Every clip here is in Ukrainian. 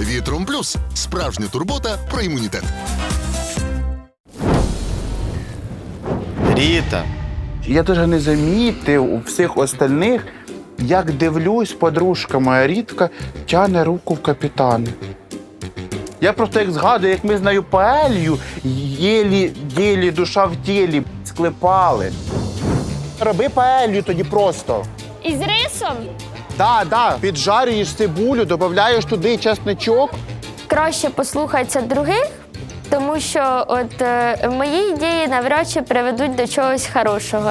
Вітром плюс справжня турбота про імунітет. Ріта, Я даже не замітив у всіх остальних, як дивлюсь, подружка моя рідка тяне руку в капітани. Я просто як згадую, як ми з нею паелью єлі, єлі душа в тілі склепали. Роби паелью тоді просто. Із рисом Да, да, піджарюєш цибулю, додаєш туди чесничок. краще послухатися других, тому що от е, мої ідеї навряд чи приведуть до чогось хорошого.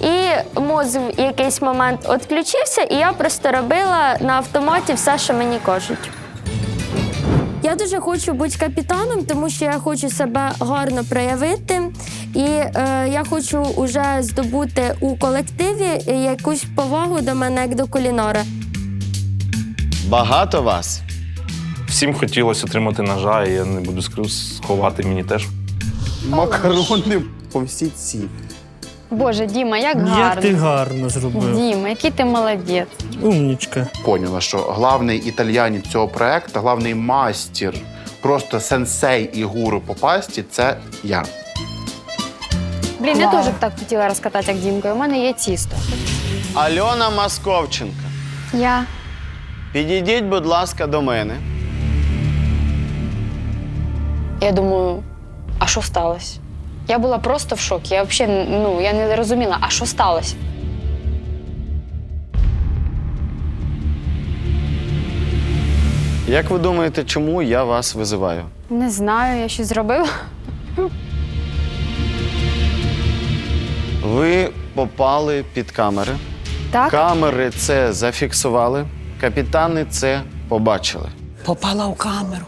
І мозг в якийсь момент відключився, і я просто робила на автоматі все, що мені кажуть. Я дуже хочу бути капітаном, тому що я хочу себе гарно проявити. І е, я хочу вже здобути у колективі якусь повагу до мене як до кулінара. багато вас? Всім хотілося отримати ножа, і я не буду скрив сховати мені теж. Макарони по всій ці. Боже, Діма, як Як гарно. ти гарно зробив. Діма, який ти молодець. Умнічка. Поняла, що головний італіянець цього проекту, головний мастер, просто сенсей і гуру по пасті це я. Блін, я теж б так хотіла розкатати, як Дімка. У мене є тісто. Альона Масковченка. Я. Підійдіть, будь ласка, до мене. Я думаю, а що сталося? Я була просто в шокі. Я взагалі ну, я не розуміла, а що сталося? Як ви думаєте, чому я вас визиваю? Не знаю, я щось зробила. Ви попали під камери. Так? Камери це зафіксували, капітани це побачили. Попала у камеру.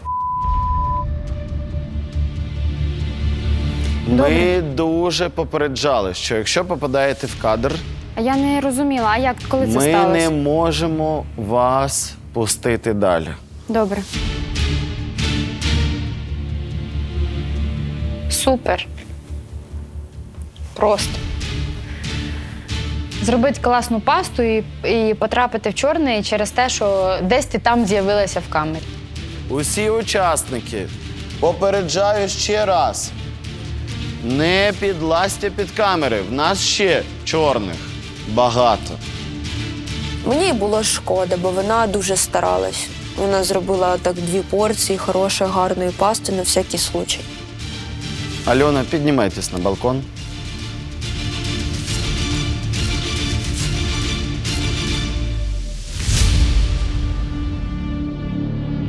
Ми дуже попереджали, що якщо попадаєте в кадр, А я не розуміла, а як коли це ми сталося? не можемо вас пустити далі. Добре. Супер. Просто. Зробити класну пасту і, і потрапити в чорний через те, що десь ти там з'явилася в камері. Усі учасники, попереджаю ще раз. Не підлазьте під камери. В нас ще чорних багато. Мені було шкода, бо вона дуже старалась. Вона зробила так дві порції хорошої, гарної пасти на всякий случай. Альона, піднімайтесь на балкон.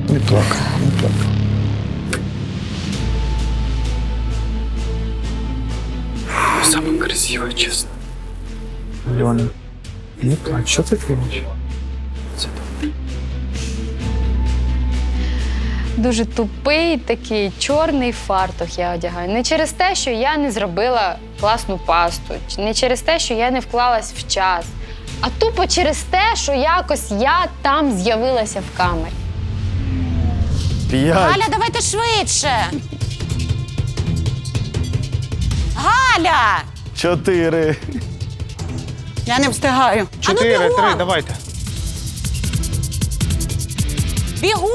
Не плакай, не плакай. Саме красиво, чесно. Альона, не плач, що ти робиш? Це. Дуже тупий такий чорний фартух я одягаю. Не через те, що я не зробила класну пасту, не через те, що я не вклалась в час, а тупо через те, що якось я там з'явилася в камері. П'ять. Галя, давайте швидше. Галя! Чотири. Я не встигаю. Чотири, а ну, три, давайте. Бігом!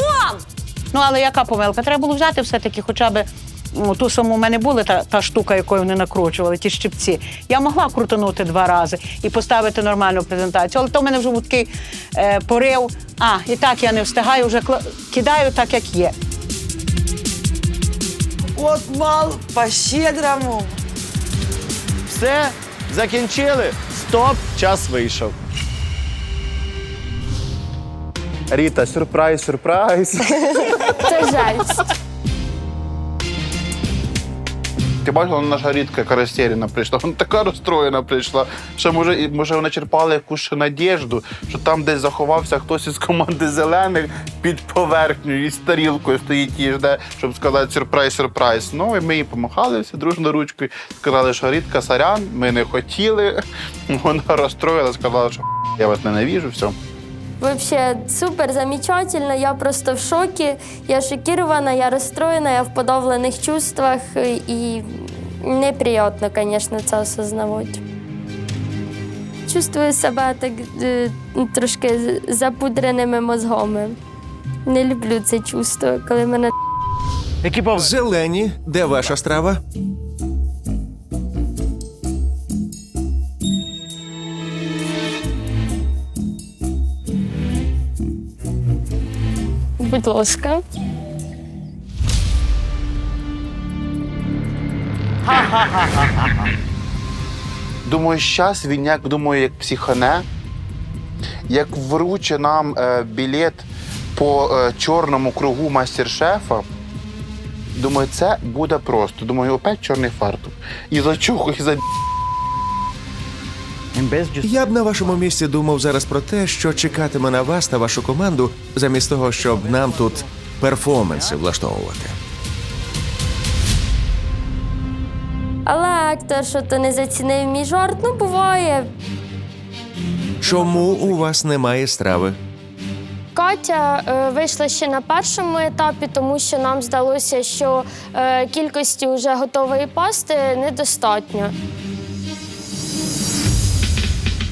Ну, але яка помилка? Треба було взяти все-таки хоча б ну, ту саму в мене була та, та штука, якою вони накручували, ті щипці. Я могла крутанути два рази і поставити нормальну презентацію. Але то в мене вже був такий е, порив. А, і так я не встигаю, вже кла- кидаю так, як є. От бал по-щедрому. Все, закінчили. Стоп, час вийшов. Ріта, сюрприз, сюрприз. Це жесть. Ти бачила, наша рідка яка розтеряна прийшла. Вона така розстроєна прийшла. Що може, може вона черпала якусь надіжду, що там десь заховався хтось із команди зелених під поверхнею і з тарілкою стоїть і жде, щоб сказати сюрприз, сюрприз. Ну і ми їй помахали всі дружно ручкою. Сказали, що рідка сорян, ми не хотіли. Вона розстроїла, сказала, що я вас ненавіжу, все. Вообще супер замечательно. Я просто в шокі. Я шокирована, я розстроєна, я в подавлених чувствах і неприємно, звісно, це осознавати. Чувствую себе так е, трошки запудреними мозгами. Не люблю це чувство, коли мене Зелені, де ваша страва? Будь ласка. Думаю, щас він як думаю, як психане, як вруче нам е, білет по е, чорному кругу мастер-шефа. Думаю, це буде просто. Думаю, опять чорний фартук. І за чуху, і за Я б на вашому місці думав зараз про те, що чекатиме на вас та вашу команду, замість того, щоб нам тут перформанси влаштовувати. Але актор, що то не зацінив мій жарт, ну буває. Чому у вас немає страви? Катя е, вийшла ще на першому етапі, тому що нам здалося, що е, кількості вже готової пасти недостатньо.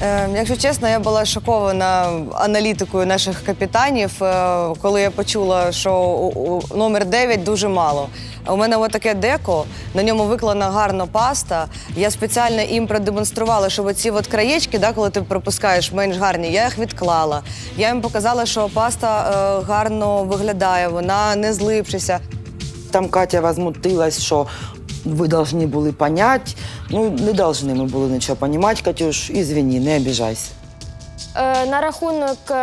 Е, якщо чесно, я була шокована аналітикою наших капітанів, е, коли я почула, що номер 9 дуже мало. У мене отаке деко, на ньому виклана гарна паста. Я спеціально їм продемонструвала, що оці от краєчки, да, коли ти пропускаєш менш гарні, я їх відклала. Я їм показала, що паста е, гарно виглядає, вона не злипшися. Там Катя возмутилась, що ви повинні були понять. Ну, не повинні ми були нічого понімати, Катюш, ізвини, не обіжайся. Е, На рахунок е,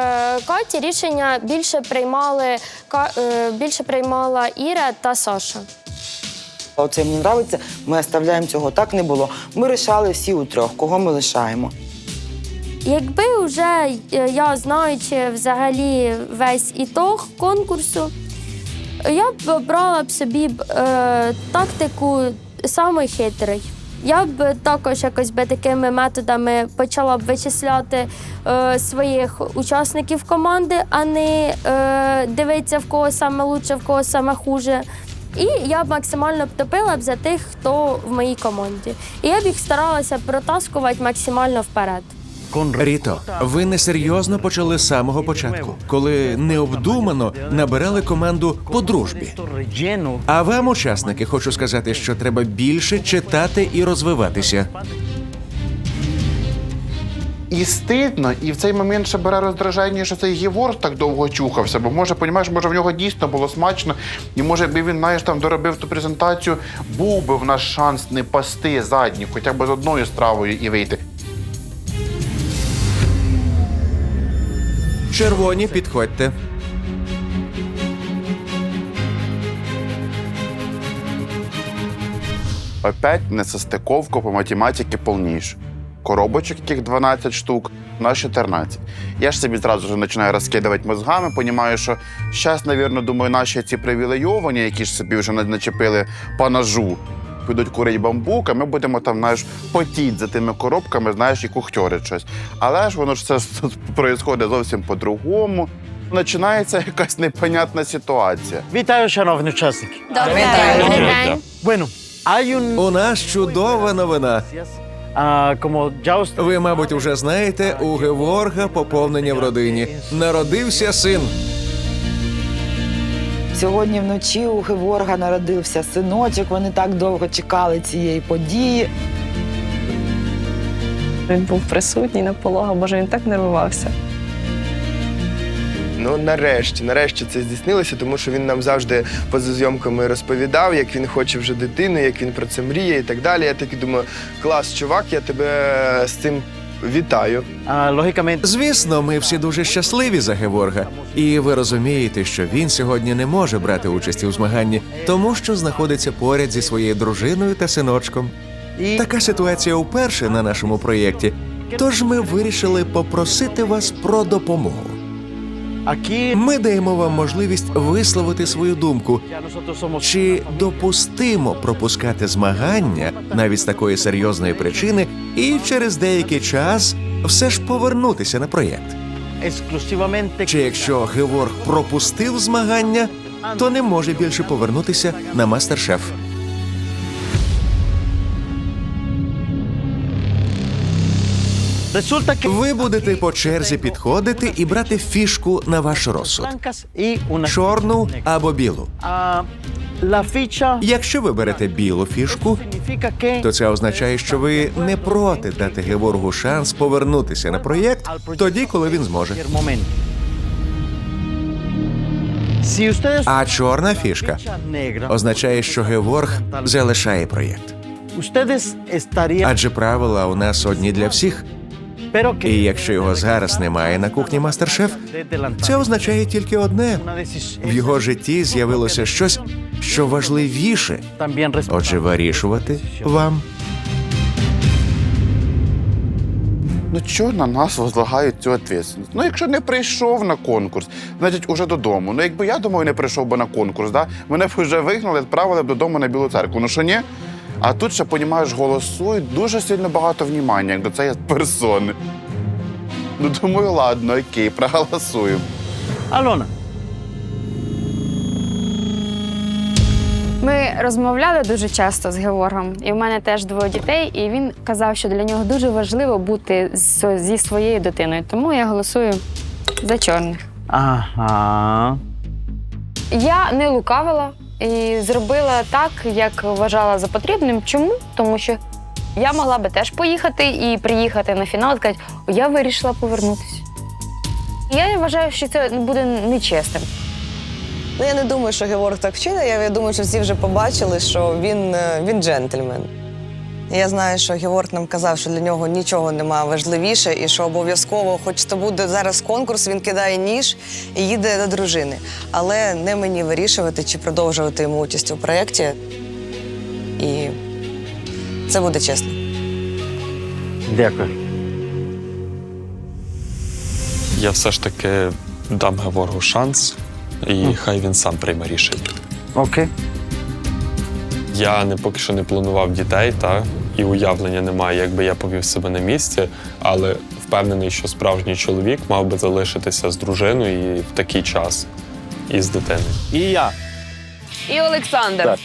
Каті рішення більше приймали Ка- е, більше приймала Іра та Саша. Оце мені подобається, ми оставляємо цього. Так не було. Ми рішали всі у трьох, кого ми лишаємо. Якби вже е, я знаючи взагалі весь ітог конкурсу, я б обрала б собі б, е, тактику самий хитрий. Я б також якось би такими методами почала б вичисляти е, своїх учасників команди, а не е, дивитися в кого саме лучше, в кого саме хуже. І я б максимально б топила б за тих, хто в моїй команді. І я б їх старалася протаскувати максимально вперед. Ріто, ви несерйозно почали з самого початку, коли необдумано набирали команду по дружбі. А вам, учасники, хочу сказати, що треба більше читати і розвиватися. І стидно, і в цей момент ще бере роздражання, що цей Євор так довго чухався, бо може, понімаєш, може в нього дійсно було смачно, і може би він, знаєш, там доробив ту презентацію, був би в нас шанс не пасти задні, хоча б з одною стравою і вийти. Червоні, підходьте. Опять несостиковка по математиці повніше. Коробочок, яких 12 штук, у нас 14. Я ж собі зразу ж починаю розкидувати мозгами, розумію, що зараз, мабуть, думаю, наші ці привілейовані, які ж собі вже на- начепили по ножу, підуть курить бамбук, а ми будемо там, знаєш, потіть за тими коробками, знаєш, і кухтьорить щось. Але ж воно ж все відбувається зовсім по-другому. Починається якась непонятна ситуація. Вітаю, шановні учасники. Добрий день. Bueno. У нас чудова новина. Ви, мабуть, уже знаєте, у Геворга поповнення в родині. Народився син. Сьогодні вночі у Геворга народився синочок. Вони так довго чекали цієї події. Він був присутній на пологах, може він так нервувався. Ну, нарешті, нарешті це здійснилося, тому що він нам завжди поза зйомками розповідав, як він хоче вже дитину, як він про це мріє і так далі. Я таки думаю, клас, чувак, я тебе з цим вітаю. Звісно, ми всі дуже щасливі за Геворга. І ви розумієте, що він сьогодні не може брати участі у змаганні, тому що знаходиться поряд зі своєю дружиною та синочком. Така ситуація вперше на нашому проєкті. Тож ми вирішили попросити вас про допомогу. Ми даємо вам можливість висловити свою думку. Чи допустимо пропускати змагання навіть з такої серйозної причини, і через деякий час все ж повернутися на проєкт? Чи якщо Геворг пропустив змагання, то не може більше повернутися на мастер-шеф? Ви будете по черзі підходити і брати фішку на ваш розсуд: чорну або білу. Якщо ви берете білу фішку, то це означає, що ви не проти дати Геворгу шанс повернутися на проєкт тоді, коли він зможе. А чорна фішка означає, що Геворг залишає проєкт. Адже правила у нас одні для всіх. І якщо його зараз немає на кухні Мастер-Шеф, це означає тільки одне: в його житті з'явилося щось, що важливіше. Отже, вирішувати вам. Ну чого на нас возлагають цю відповідальність? Ну, якщо не прийшов на конкурс, значить уже додому. Ну, якби я думаю, не прийшов би на конкурс, да? мене б вже вигнали, відправили б додому на білу церкву. Ну що ні? А тут ще, понімаєш, голосують дуже сильно багато внімання, як до цієї персони. Ну, думаю, ладно, окей, проголосуємо. Alona, Ми розмовляли дуже часто з Георгом, і в мене теж двоє дітей, і він казав, що для нього дуже важливо бути з- зі своєю дитиною. Тому я голосую за чорних. Ага. Я не лукавила і зробила так, як вважала за потрібним. Чому? Тому що я могла би теж поїхати і приїхати на фінал і сказати, «О, я вирішила повернутися. Я вважаю, що це буде нечесним. Ну, я не думаю, що Геворг так вчинив. Я думаю, що всі вже побачили, що він, е, він джентльмен. Я знаю, що Геворг нам казав, що для нього нічого немає важливіше, і що обов'язково, хоч то буде зараз конкурс, він кидає ніж і їде до дружини. Але не мені вирішувати, чи продовжувати йому участь у проєкті. І це буде чесно. Дякую. Я все ж таки дам Геворгу шанс, і хай він сам прийме рішення. Окей. Я не поки що не планував дітей, та і уявлення немає, якби я повів себе на місці, але впевнений, що справжній чоловік мав би залишитися з дружиною і в такий час і з дитиною. І я. І Олександр. Так.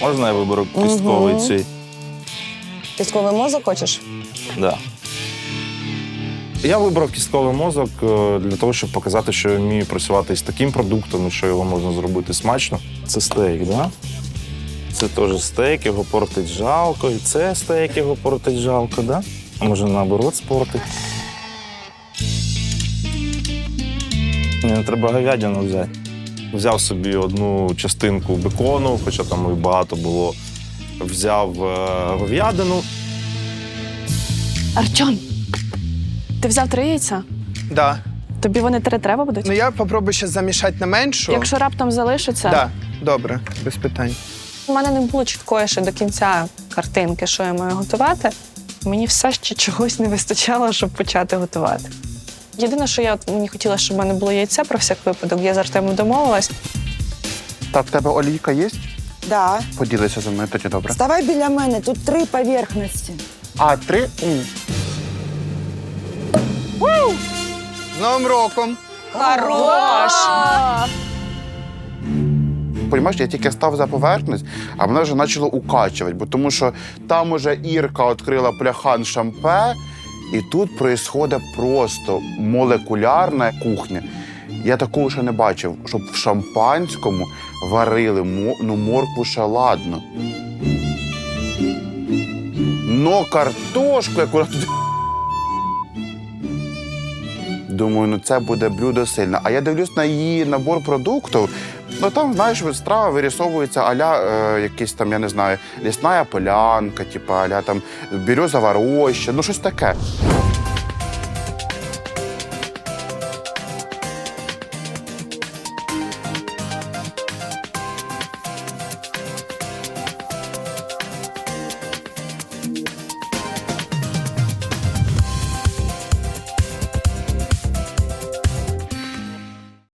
Можна я виберу кістковий Мгм. цей? Військовий мозок хочеш? Да. Я вибрав кістковий мозок е, для того, щоб показати, що я вмію працювати з таким продуктом, і що його можна зробити смачно. Це стейк, да? Це теж стейк, його портить жалко, і це стейк, його портить жалко, да? А може наоборот спортить. Мені треба говядину взяти. Взяв собі одну частинку бекону, хоча там і багато було. Взяв е, говядину, Артем, ти взяв три яйця? Да. Тобі вони три треба будуть? Ну я попробую ще замішати на меншу. Якщо раптом залишиться, Да, добре, без питань. У мене не було чіткої ще до кінця картинки, що я маю готувати. Мені все ще чогось не вистачало, щоб почати готувати. Єдине, що я от мені хотіла, щоб в мене було яйце про всяк випадок. Я з Артемом домовилась. Так, в тебе олійка є? Да. Поділися зі мною тоді добре. Вставай біля мене, тут три поверхності. А, три? М. З Новим роком! Хорош! Понімаєш, я тільки став за поверхність, а мене вже почало укачувати, бо тому що там уже Ірка відкрила пляхан шампе, і тут відбувається просто молекулярна кухня. Я такого ще не бачив, щоб в шампанському варили ну, моркву ще ладно. Но картошку, яку туди. Думаю, ну це буде блюдо сильне. А я дивлюсь на її набор продуктів. Ну там, знаєш, страва вирісовується аля е, якісь там, я не знаю, лісна полянка, типу, аля там бірюзова роща, ну щось таке.